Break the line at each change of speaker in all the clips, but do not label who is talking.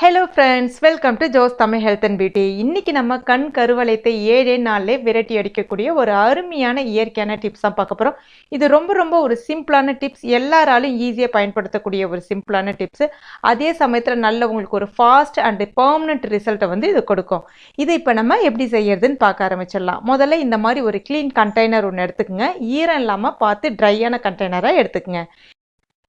Hello friends welcome to Jo's Tamil health and beauty இன்றைக்கி நம்ம கண் கருவளையத்தை ஏழே நாள்லே விரட்டி அடிக்கக்கூடிய ஒரு அருமையான இயற்கையான டிப்ஸ் தான் பார்க்க போகிறோம் இது ரொம்ப ரொம்ப ஒரு சிம்பிளான டிப்ஸ் எல்லாராலும் ஈஸியாக பயன்படுத்தக்கூடிய ஒரு சிம்பிளான டிப்ஸு அதே சமயத்தில் நல்ல உங்களுக்கு ஒரு ஃபாஸ்ட் அண்டு பர்மனண்ட் ரிசல்ட்டை வந்து இது கொடுக்கும். இதை இப்போ நம்ம எப்படி செய்யறதுன்னு பார்க்க ஆரம்பிச்சிடலாம். முதல்ல இந்த மாதிரி ஒரு க்ளீன் கண்டெய்னர் ஒன்று எடுத்துக்கோங்க. ஈரம் இல்லாமல் பார்த்து ட்ரையான கண்டெய்னராக எடுத்துக்கோங்க.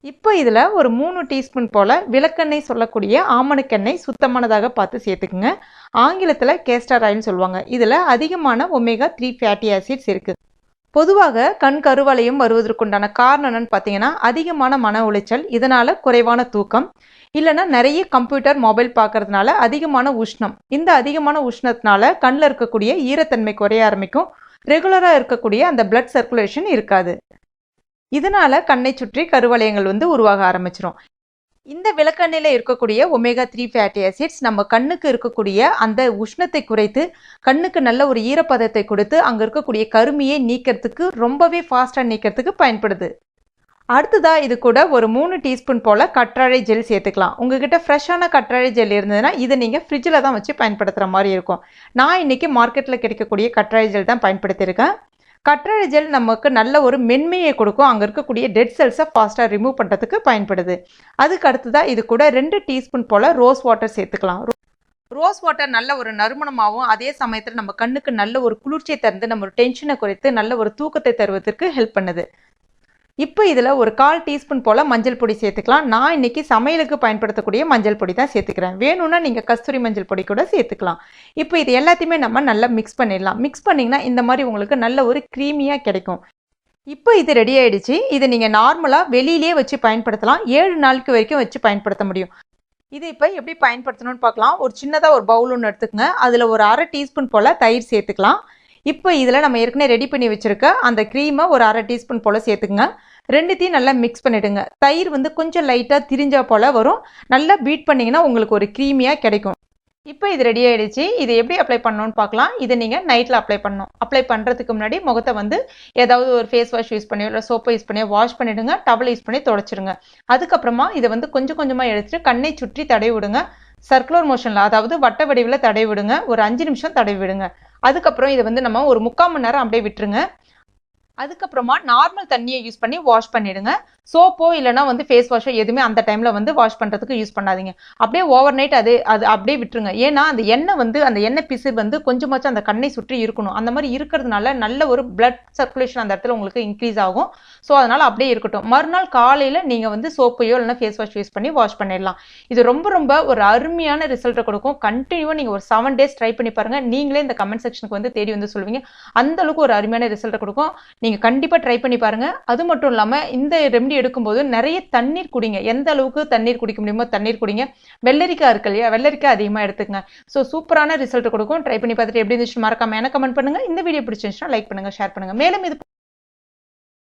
இப்போ இதில் ஒரு மூணு டீஸ்பூன் போல் விளக்கெண்ணெய் சொல்லக்கூடிய ஆமணக்கெண்ணெய் சுத்தமானதாக பார்த்து சேர்த்துக்குங்க. ஆங்கிலத்தில் கேஸ்டர் ஆயில்னு சொல்லுவாங்க. இதில் அதிகமான ஒமேகா த்ரீ ஃபேட்டி ஆசிட்ஸ் இருக்குது பொதுவாக கண் கருவலையும் வருவதற்குண்டான காரணம் என்னன்னு பார்த்தீங்கன்னா அதிகமான மன உளைச்சல் இதனால் குறைவான தூக்கம் இல்லைன்னா நிறைய கம்ப்யூட்டர் மொபைல் பார்க்கறதுனால அதிகமான உஷ்ணம். இந்த அதிகமான உஷ்ணத்தினால கண்ணில் இருக்கக்கூடிய ஈரத்தன்மை குறைய ஆரம்பிக்கும். ரெகுலராக இருக்கக்கூடிய அந்த பிளட் சர்க்குலேஷன் இருக்காது. இதனால கண்ணை சுற்றி கருவளையங்கள் வந்து உருவாக ஆரம்பிச்சிரும். இந்த விளக்கெண்ணெயில் இருக்கக்கூடிய ஒமேகா த்ரீ ஃபேட்டி ஆசிட்ஸ் நம்ம கண்ணுக்கு இருக்கக்கூடிய அந்த உஷ்ணத்தை குறைத்து கண்ணுக்கு நல்ல ஒரு ஈரப்பதத்தை கொடுத்து அங்கே இருக்கக்கூடிய கருமையை நீக்கிறதுக்கு ரொம்பவே ஃபாஸ்ட்டாக நீக்கிறதுக்கு பயன்படுது. அடுத்ததாக இது கூட ஒரு மூணு டீஸ்பூன் போல் கற்றாழை ஜெல் சேர்த்துக்கலாம். உங்ககிட்ட ஃப்ரெஷ்ஷான கற்றாழை ஜெல் இருந்ததுன்னா இதை நீங்கள் ஃப்ரிட்ஜில் தான் வச்சு பயன்படுத்துகிற மாதிரி இருக்கும். நான் இன்றைக்கி மார்க்கெட்டில் கிடைக்கக்கூடிய கற்றாழை ஜெல் தான் பயன்படுத்தியிருக்கேன். கற்றாழை ஜெல் நமக்கு நல்ல ஒரு மென்மையை கொடுக்கும். அங்கே இருக்கக்கூடிய டெட் செல்ஸை ஃபாஸ்ட்டாக ரிமூவ் பண்ணுறதுக்கு பயன்படுது. அதுக்கு அடுத்ததாக இது கூட ரெண்டு டீஸ்பூன் போல் ரோஸ் வாட்டர் சேர்த்துக்கலாம். ரோஸ் வாட்டர் நல்ல ஒரு நறுமணமாகவும் அதே சமயத்தில் நம்ம கண்ணுக்கு நல்ல ஒரு குளிர்ச்சியை தந்து நம்ம ஒரு டென்ஷனை குறைத்து நல்ல ஒரு தூக்கத்தை தருவதற்கு ஹெல்ப் பண்ணுது. இப்போ இதில் ஒரு கால் டீஸ்பூன் போல் மஞ்சள் பொடி சேர்த்துக்கலாம். நான் இன்றைக்கி சமையலுக்கு பயன்படுத்தக்கூடிய மஞ்சள் பொடி தான் சேர்த்துக்கிறேன். வேணும்னா நீங்கள் கஸ்தூரி மஞ்சள் பொடி கூட சேர்த்துக்கலாம். இப்போ இது எல்லாத்தையுமே நம்ம நல்லா மிக்ஸ் பண்ணிடலாம். மிக்ஸ் பண்ணிங்கன்னா இந்த மாதிரி உங்களுக்கு நல்ல ஒரு க்ரீமியாக கிடைக்கும். இப்போ இது ரெடி ஆகிடுச்சு இதை நீங்கள் நார்மலாக வெளியிலே வச்சு பயன்படுத்தலாம். ஏழு நாளுக்கு வரைக்கும் வச்சு பயன்படுத்த முடியும். இது இப்போ எப்படி பயன்படுத்தணும்னு பார்க்கலாம். ஒரு சின்னதாக ஒரு பவுல் ஒன்று எடுத்துக்கங்க. அதில் ஒரு அரை டீஸ்பூன் போல் தயிர் சேர்த்துக்கலாம். இப்போ இதில் நம்ம ஏற்கனவே ரெடி பண்ணி வச்சுருக்க அந்த க்ரீமை ஒரு அரை டீஸ்பூன் போல் சேர்த்துக்குங்க. ரெண்டுத்தையும் நல்லா மிக்ஸ் பண்ணிவிடுங்க தயிர் வந்து கொஞ்சம் லைட்டாக திரிஞ்சா போல் வரும். நல்லா பீட் பண்ணிங்கன்னா உங்களுக்கு ஒரு க்ரீமியாக கிடைக்கும். இப்போ இது ரெடி ஆகிடுச்சு இது எப்படி அப்ளை பண்ணணும்னு பார்க்கலாம். இதை நீங்கள் நைட்டில் அப்ளை பண்ணணும். அப்ளை பண்ணுறதுக்கு முன்னாடி முகத்தை வந்து ஏதாவது ஒரு ஃபேஸ் வாஷ் யூஸ் பண்ணியோ இல்லை சோப்பை யூஸ் பண்ணியோ வாஷ் பண்ணிவிடுங்க டவல் யூஸ் பண்ணி தொடச்சிடுங்க. அதுக்கப்புறமா இதை வந்து கொஞ்சம் கொஞ்சமாக எடுத்துட்டு கண்ணை சுற்றி தடவி விடுங்க. சர்க்குலர் மோஷனில் அதாவது வட்ட வடிவில் தடவி விடுங்க ஒரு அஞ்சு நிமிஷம் தடவி விடுங்க அதுக்கப்புறம் இதை வந்து நம்ம ஒரு முக்கால் மணி நேரம் அப்படியே விட்டுருங்க. அதுக்கப்புறமா நார்மல் தண்ணியை யூஸ் பண்ணி வாஷ் பண்ணிடுங்க. சோப்போ இல்லைனா வந்து ஃபேஸ் வாஷோ எதுவுமே அந்த டைமில் வந்து வாஷ் பண்ணுறதுக்கு யூஸ் பண்ணாதீங்க. அப்படியே ஓவர் நைட் அது அது அப்படியே விட்டுருங்க. ஏன்னா அந்த எண்ணெய் வந்து அந்த எண்ணெய் பிசு வந்து கொஞ்சமாச்சும் அந்த கண்ணை சுற்றி இருக்கணும். அந்த மாதிரி இருக்கிறதுனால நல்ல ஒரு பிளட் சர்க்குலேஷன் அந்த இடத்துல உங்களுக்கு இன்க்ரீஸ் ஆகும். ஸோ அதனால் அப்படியே இருக்கட்டும். மறுநாள் காலையில் நீங்கள் வந்து சோப்பையோ இல்லைனா ஃபேஸ் வாஷ் யூஸ் பண்ணி வாஷ் பண்ணிடலாம். இது ரொம்ப ரொம்ப ஒரு அருமையான ரிசல்ட்டை கொடுக்கும். கண்டினியூவாக நீங்கள் ஒரு செவன் டேஸ் ட்ரை பண்ணி பாருங்கள் நீங்களே இந்த கமெண்ட் செக்ஷனுக்கு வந்து தேடி வந்து சொல்லுவீங்க. அந்த அளவுக்கு ஒரு அருமையான ரிசல்ட்டை கொடுக்கும். நீங்கள் கண்டிப்பாக ட்ரை பண்ணி பாருங்கள் அது மட்டும் இல்லாமல் இந்த ரெமெடி எடுக்கும்போது நிறைய தண்ணீர் குடிங்க. எந்த அளவுக்கு தண்ணீர் குடிக்க முடியுமோ தண்ணீர் குடிங்க. வெள்ளரிக்காய் இருக்கு இல்லையா? வெள்ளரிக்காய் அதிகமாக எடுத்துக்கங்க. ஸோ சூப்பரான ரிசல்ட் கொடுக்கும். ட்ரை பண்ணி பார்த்துட்டு எப்படி இருந்துச்சு மறக்காம எனக்கு கமெண்ட் பண்ணுங்கள் இந்த வீடியோ பிடிச்சிருந்துச்சுன்னா லைக் பண்ணுங்கள் ஷேர் பண்ணுங்கள் மேலும் இது